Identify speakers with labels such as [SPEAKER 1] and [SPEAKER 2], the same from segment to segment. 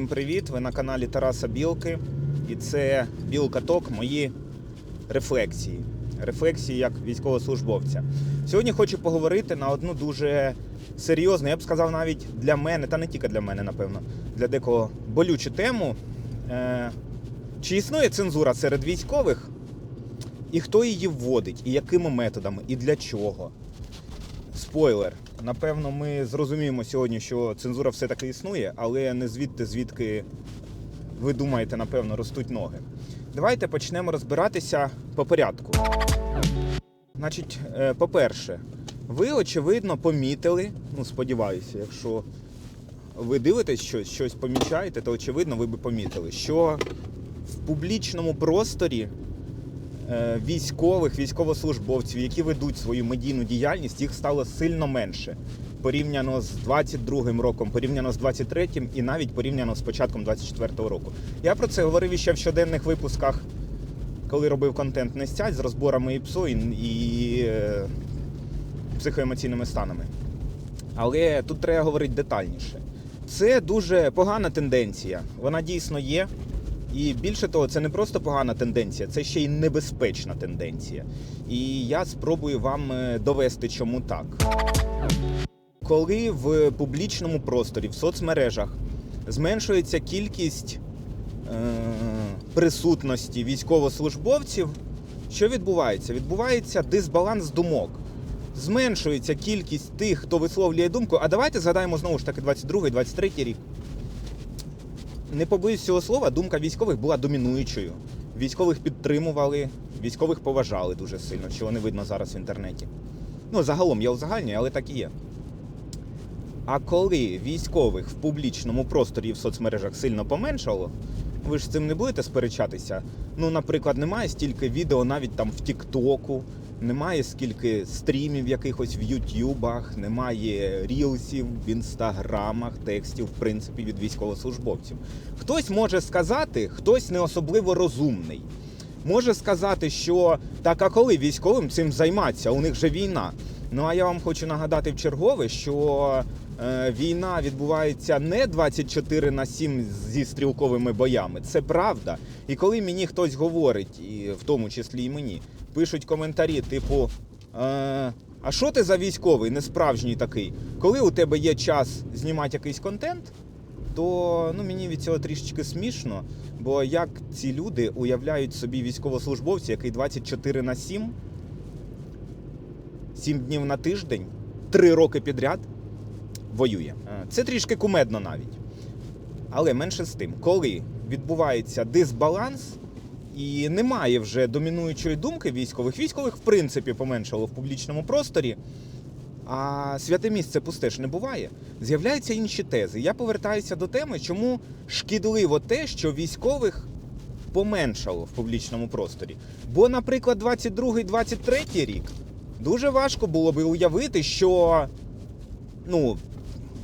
[SPEAKER 1] Всім привіт! Ви на каналі Тараса Білки. І це Білка Ток, мої рефлексії. Рефлексії як військовослужбовця. Сьогодні хочу поговорити на одну дуже серйозну, я б сказав, навіть для мене, та не тільки для мене, напевно, для декого болючу тему. Е, Чи існує цензура серед військових? І хто її вводить, і якими методами, і для чого? Спойлер. Напевно, ми зрозуміємо сьогодні, що цензура все-таки існує, але не звідти, звідки ви думаєте, напевно, ростуть ноги. Давайте почнемо розбиратися по порядку. Значить, е, по-перше, ви, очевидно, помітили, ну, сподіваюся, якщо ви дивитесь щось, щось помічаєте, то очевидно, ви би помітили, що в публічному просторі військових, військовослужбовців, які ведуть свою медійну діяльність, їх стало сильно менше порівняно з 22-м роком, порівняно з 23-м і навіть порівняно з початком 24-го року. Я про це говорив іще в щоденних випусках, коли робив контент не стять з розборами ІПСО і, і е, психоемоційними станами. Але тут треба говорити детальніше. Це дуже погана тенденція. Вона дійсно є. І більше того, це не просто погана тенденція, це ще й небезпечна тенденція. І я спробую вам е, довести, чому так. Коли в публічному просторі, в соцмережах зменшується кількість е, присутності військовослужбовців, що відбувається? Відбувається дисбаланс думок. Зменшується кількість тих, хто висловлює думку. А давайте згадаємо знову ж таки 22-23 рік не побоюсь цього слова, думка військових була домінуючою. Військових підтримували, військових поважали дуже сильно, чого не видно зараз в інтернеті. Ну, загалом я узагальнюю, але так і є. А коли військових в публічному просторі в соцмережах сильно поменшало, ви ж з цим не будете сперечатися. Ну, наприклад, немає стільки відео навіть там в Тіктоку, немає скільки стрімів якихось в Ютубах, немає рілсів в інстаграмах, текстів, в принципі, від військовослужбовців. Хтось може сказати, хтось не особливо розумний. Може сказати, що так, а коли військовим цим займатися? У них же війна. Ну а я вам хочу нагадати в чергове, що е, війна відбувається не 24 на 7 зі стрілковими боями. Це правда. І коли мені хтось говорить, і в тому числі і мені, пишуть коментарі, типу. Е, а що ти за військовий, несправжній такий? Коли у тебе є час знімати якийсь контент, то ну, мені від цього трішечки смішно. Бо як ці люди уявляють собі військовослужбовця, який 24 на 7, 7 днів на тиждень, 3 роки підряд воює. Е, Це трішки кумедно навіть. Але менше з тим, коли відбувається дисбаланс і немає вже домінуючої думки військових, військових в принципі поменшало в публічному просторі. А святе місце пусте ж не буває. З'являються інші тези. Я повертаюся до теми, чому шкідливо те, що військових поменшало в публічному просторі. Бо, наприклад, 22-23 рік дуже важко було би уявити, що ну,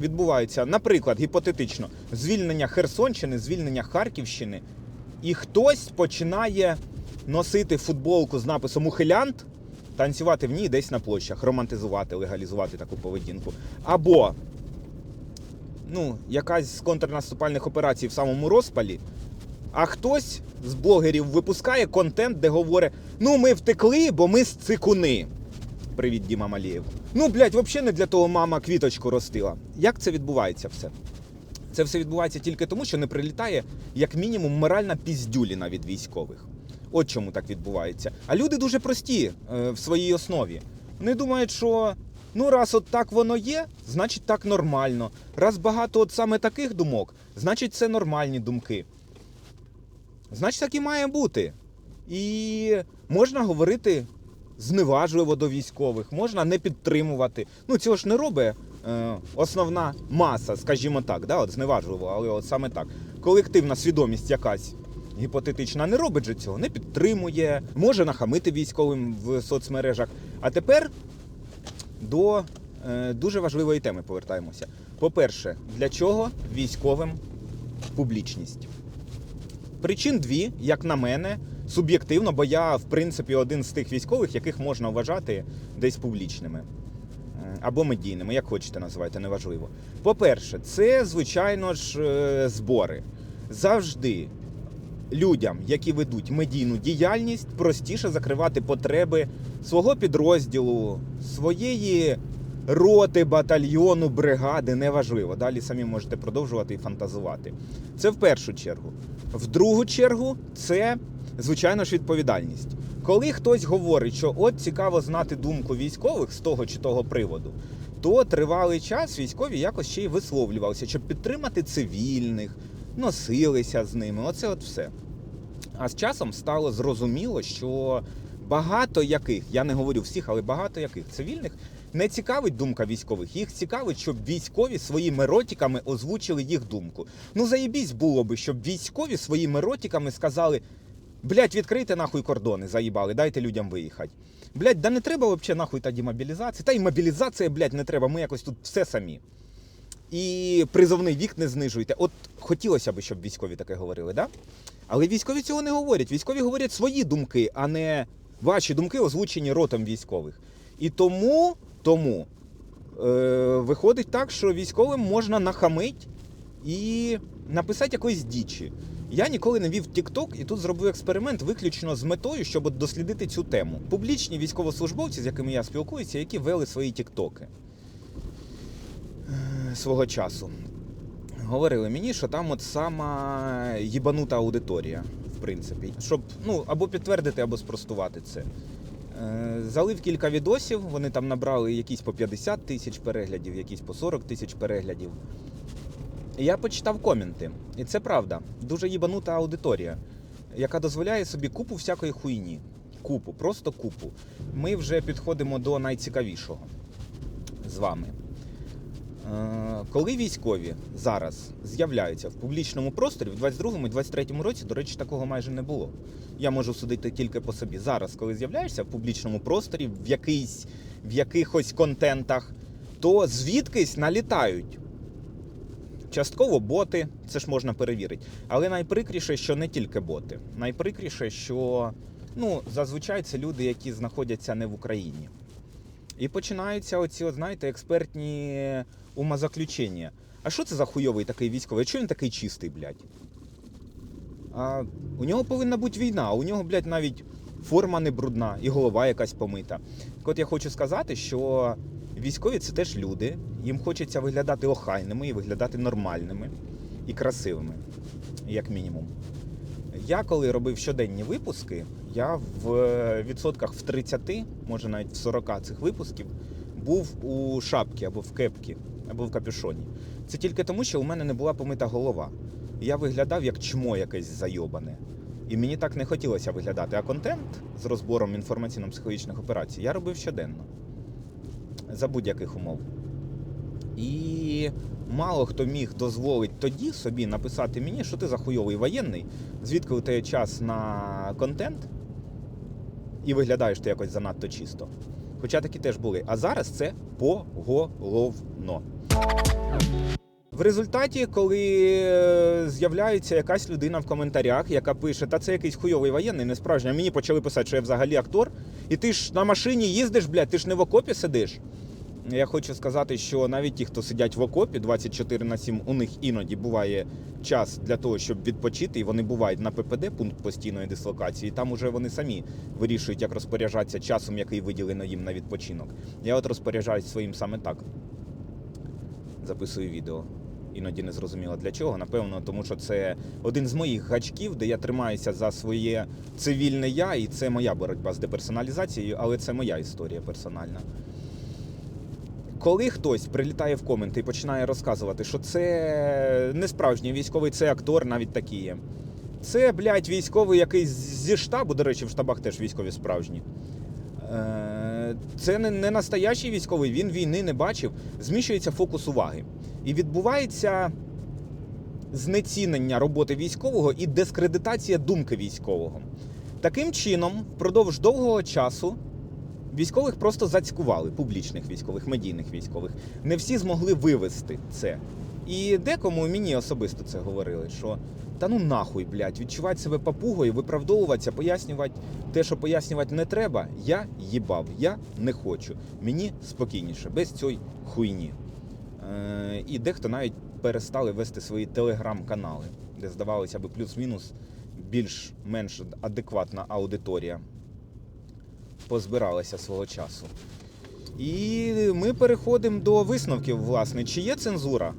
[SPEAKER 1] відбувається, наприклад, гіпотетично, звільнення Херсонщини, звільнення Харківщини, і хтось починає носити футболку з написом Ухилянт танцювати в ній десь на площах, романтизувати, легалізувати таку поведінку. Або ну, якась з контрнаступальних операцій в самому розпалі, а хтось з блогерів випускає контент, де говорить: ну ми втекли, бо ми з цикуни. Привіт, Діма Малієв. Ну, блядь, взагалі не для того мама квіточку ростила. Як це відбувається все? Це все відбувається тільки тому, що не прилітає, як мінімум, моральна піздюліна від військових. От чому так відбувається. А люди дуже прості е, в своїй основі. Вони думають, що ну раз от так воно є, значить так нормально. Раз багато от саме таких думок, значить це нормальні думки. Значить, так і має бути. І можна говорити зневажливо до військових, можна не підтримувати. Ну, цього ж не робить е, основна маса, скажімо так, да, от зневажливо, але от саме так. Колективна свідомість якась гіпотетична не робить же цього, не підтримує, може нахамити військовим в соцмережах. А тепер до е, дуже важливої теми повертаємося. По-перше, для чого військовим публічність? Причин дві, як на мене, суб'єктивно, бо я, в принципі, один з тих військових, яких можна вважати десь публічними. Е, або медійними, як хочете називайте, неважливо. По-перше, це, звичайно ж, е, збори. Завжди людям, які ведуть медійну діяльність, простіше закривати потреби свого підрозділу, своєї роти, батальйону, бригади, неважливо. Далі самі можете продовжувати і фантазувати. Це в першу чергу. В другу чергу, це, звичайно ж, відповідальність. Коли хтось говорить, що от цікаво знати думку військових з того чи того приводу, то тривалий час військові якось ще й висловлювалися, щоб підтримати цивільних, носилися з ними. Оце от все. А з часом стало зрозуміло, що багато яких, я не говорю всіх, але багато яких цивільних не цікавить думка військових. Їх цікавить, щоб військові своїми ротиками озвучили їх думку. Ну заєбісь було би, щоб військові своїми ротиками сказали: блять, відкрийте нахуй кордони, заїбали, дайте людям виїхати. Блять, да не треба взагалі нахуй тоді мобілізації. Та й мобілізація, блять, не треба. Ми якось тут все самі. І призовний вік не знижуйте. От хотілося б, щоб військові таке говорили, да? Але військові цього не говорять. Військові говорять свої думки, а не ваші думки озвучені ротом військових. І тому, тому е, виходить так, що військовим можна нахамить і написати якоїсь дічі. Я ніколи не вів TikTok і тут зробив експеримент виключно з метою, щоб дослідити цю тему. Публічні військовослужбовці, з якими я спілкуюся, які вели свої тіктоки е, свого часу. Говорили мені, що там от сама їбанута аудиторія, в принципі. Щоб ну, або підтвердити, або спростувати це. Е, Залив кілька відосів, вони там набрали якісь по 50 тисяч переглядів, якісь по 40 тисяч переглядів. Я почитав коменти. І це правда. Дуже їбанута аудиторія, яка дозволяє собі купу всякої хуйні. Купу, просто купу. Ми вже підходимо до найцікавішого з вами. Е, Коли військові зараз з'являються в публічному просторі, в 22-му і 23-му році, до речі, такого майже не було. Я можу судити тільки по собі. Зараз, коли з'являєшся в публічному просторі, в якийсь, в якихось контентах, то звідкись налітають. Частково боти, це ж можна перевірити. Але найприкріше, що не тільки боти. Найприкріше, що ну, зазвичай це люди, які знаходяться не в Україні. І починаються оці, от, знаєте, експертні умозаключення. А що це за хуйовий такий військовий? Чого він такий чистий, блядь? А у нього повинна бути війна, а у нього, блядь, навіть форма не брудна і голова якась помита. Так от я хочу сказати, що військові це теж люди. Їм хочеться виглядати охайними і виглядати нормальними і красивими, як мінімум. Я коли робив щоденні випуски, я в е, відсотках в 30, може навіть в 40 цих випусків, був у шапці або в кепці, або в капюшоні. Це тільки тому, що у мене не була помита голова. Я виглядав як чмо якесь зайобане. І мені так не хотілося виглядати. А контент з розбором інформаційно-психологічних операцій я робив щоденно. За будь-яких умов. І мало хто міг дозволити тоді собі написати мені, що ти за хуйовий воєнний, звідки у тебе час на контент, і виглядаєш ти якось занадто чисто. Хоча такі теж були. А зараз це поголовно. В результаті, коли е, з'являється якась людина в коментарях, яка пише, та це якийсь хуйовий воєнний, не справжній, а мені почали писати, що я взагалі актор, і ти ж на машині їздиш, блядь, ти ж не в окопі сидиш. Я хочу сказати, що навіть ті, хто сидять в окопі 24 на 7, у них іноді буває час для того, щоб відпочити, і вони бувають на ППД, пункт постійної дислокації. І там уже вони самі вирішують, як розпоряджатися часом, який виділено їм на відпочинок. Я от розпоряджаюсь своїм саме так. Записую відео. Іноді не зрозуміло для чого. Напевно, тому що це один з моїх гачків, де я тримаюся за своє цивільне я, і це моя боротьба з деперсоналізацією, але це моя історія персональна. Коли хтось прилітає в коменти і починає розказувати, що це не справжній військовий, це актор, навіть такі є. Це, блядь, військовий якийсь зі штабу, до речі, в штабах теж військові справжні. Е, Це не, не настоящий військовий, він війни не бачив. Зміщується фокус уваги. І відбувається знецінення роботи військового і дискредитація думки військового. Таким чином, впродовж довгого часу військових просто зацькували, публічних військових, медійних військових. Не всі змогли вивести це. І декому мені особисто це говорили, що Та ну нахуй, блядь, відчувати себе папугою, виправдовуватися, пояснювати те, що пояснювати не треба. Я їбав, я не хочу. Мені спокійніше, без цієї хуйні. Е, і дехто навіть перестали вести свої телеграм-канали, де здавалося б плюс-мінус більш-менш адекватна аудиторія позбиралася свого часу. І ми переходимо до висновків, власне, чи є цензура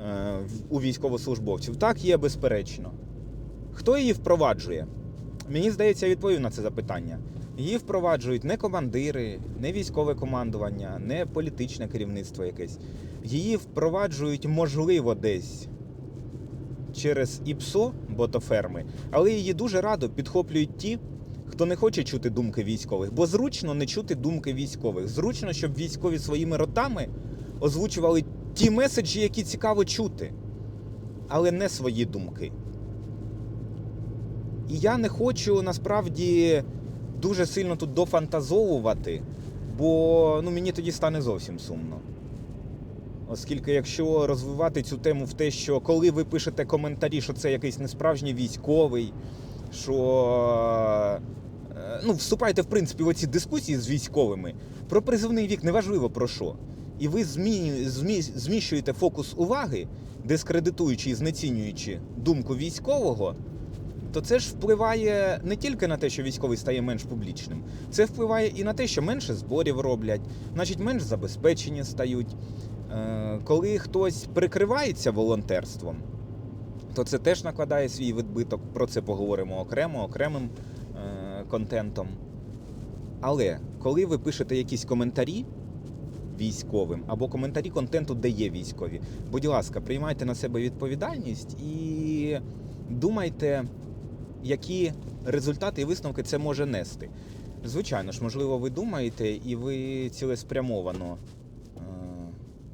[SPEAKER 1] е, у військовослужбовців? Так, є, безперечно. Хто її впроваджує? Мені здається, я відповів на це запитання. Її впроваджують не командири, не військове командування, не політичне керівництво якесь. Її впроваджують, можливо, десь через ІПСО, ботоферми, але її дуже радо підхоплюють ті, хто не хоче чути думки військових, бо зручно не чути думки військових. Зручно, щоб військові своїми ротами озвучували ті меседжі, які цікаво чути, але не свої думки. І я не хочу насправді дуже сильно тут дофантазовувати, бо ну, мені тоді стане зовсім сумно. Оскільки, якщо розвивати цю тему в те, що коли ви пишете коментарі, що це якийсь несправжній військовий, що е, ну, вступаєте в принципі в оці дискусії з військовими про призивний вік, неважливо про що. І ви змі... Змі... зміщуєте фокус уваги, дискредитуючи і знецінюючи думку військового, то це ж впливає не тільки на те, що військовий стає менш публічним, це впливає і на те, що менше зборів роблять, значить менш забезпечені стають. Е, Коли хтось прикривається волонтерством, то це теж накладає свій відбиток. Про це поговоримо окремо, окремим е, контентом. Але коли ви пишете якісь коментарі військовим або коментарі контенту, де є військові, будь ласка, приймайте на себе відповідальність і думайте, які результати і висновки це може нести. Звичайно ж, можливо, ви думаєте, і ви цілеспрямовано е,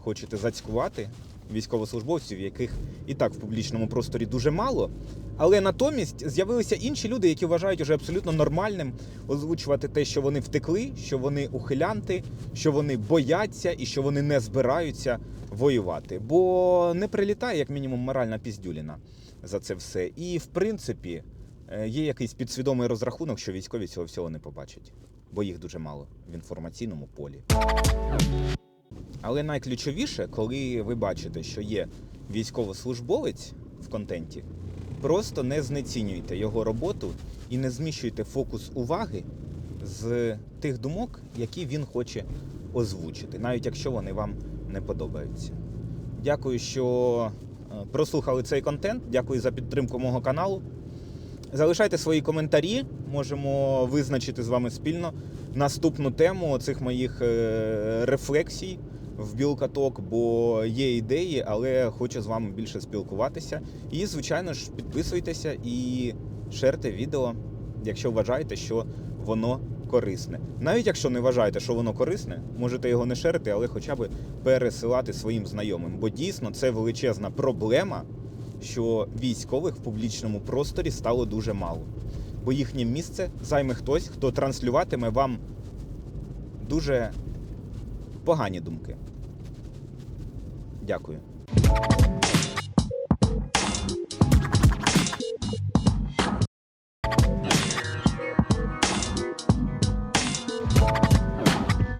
[SPEAKER 1] хочете зацькувати військовослужбовців, яких і так в публічному просторі дуже мало. Але натомість з'явилися інші люди, які вважають уже абсолютно нормальним озвучувати те, що вони втекли, що вони ухилянти, що вони бояться і що вони не збираються воювати. Бо не прилітає, як мінімум, моральна піздюліна за це все. І в принципі є якийсь підсвідомий розрахунок, що військові цього всього не побачать, бо їх дуже мало в інформаційному полі. Але найключовіше, коли ви бачите, що є військовослужбовець в контенті, просто не знецінюйте його роботу і не зміщуйте фокус уваги з тих думок, які він хоче озвучити, навіть якщо вони вам не подобаються. Дякую, що е, прослухали цей контент. Дякую за підтримку мого каналу. Залишайте свої коментарі, можемо визначити з вами спільно наступну тему цих моїх е, рефлексій в білкаток, бо є ідеї, але хочу з вами більше спілкуватися. І, звичайно ж, підписуйтеся і шерте відео, якщо вважаєте, що воно корисне. Навіть якщо не вважаєте, що воно корисне, можете його не шерити, але хоча б пересилати своїм знайомим. Бо дійсно це величезна проблема, що військових в публічному просторі стало дуже мало. Бо їхнє місце займе хтось, хто транслюватиме вам дуже погані думки. Дякую.